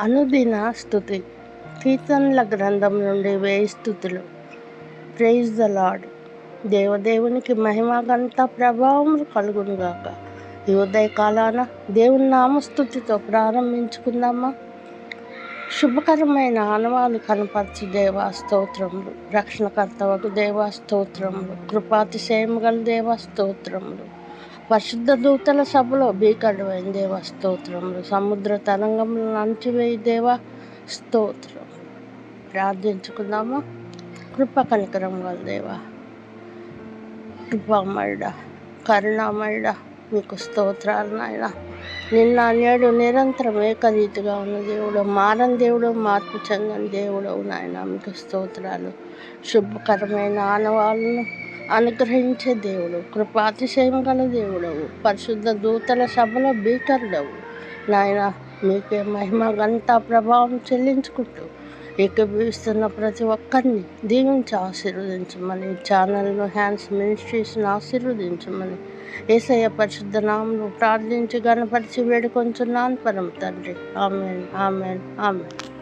అనుదిన స్థుతి. కీర్తనల గ్రంథం నుండి వేయి స్థుతులు. ప్రైజ్ ద లాడ్ దేవదేవునికి మహిమ ప్రభావం కలుగునుగాక. ఈ ఉదయకాలాన దేవుని నామస్థుతితో ప్రారంభించుకుందామా? శుభకరమైన ఆనవాలు కనపరిచి దేవా స్తోత్రములు. రక్షణకర్తవకు దేవా స్తోత్రములు. కృపాతిశయం గల దేవా స్తోత్రములు. పరిశుద్ధ దూతల సభలో భీకరమైన దేవ స్తోత్రములు. సముద్ర తరంగంలో అణచివేయి దేవ స్తోత్రం. ప్రార్థించుకుందాము. కృప కనికరం గల దేవ. కృపామయుడ కరుణామయుడ మీకు స్తోత్రాలు నాయన. నిన్న నేడు నిరంతరం ఏకరీతిగా ఉన్న దేవుడు మారని దేవుడు మార్పు చెందని దేవుడు నాయన. మీకు స్తోత్రాలు. శుభకరమైన ఆనవాళ్ళను అనుగ్రహించే దేవుడు కృపాతిశయం గల దేవుడవు పరిశుద్ధ దూతల సభలో బీటర్డవు నాయన మీకే మహిమ గంట ప్రభావం చెల్లించుకుంటూ ఏకీభవిస్తున్న ప్రతి ఒక్కరిని దీవించి ఆశీర్వదించమని ఛానల్ను హ్యాండ్స్ మినిస్ట్రీస్ని ఆశీర్వదించమని ఏసయ్య పరిశుద్ధ నామను ప్రార్థించి గణపరిచి వేడుకొంచున్నాను పరం తండ్రి. Amen amen amen.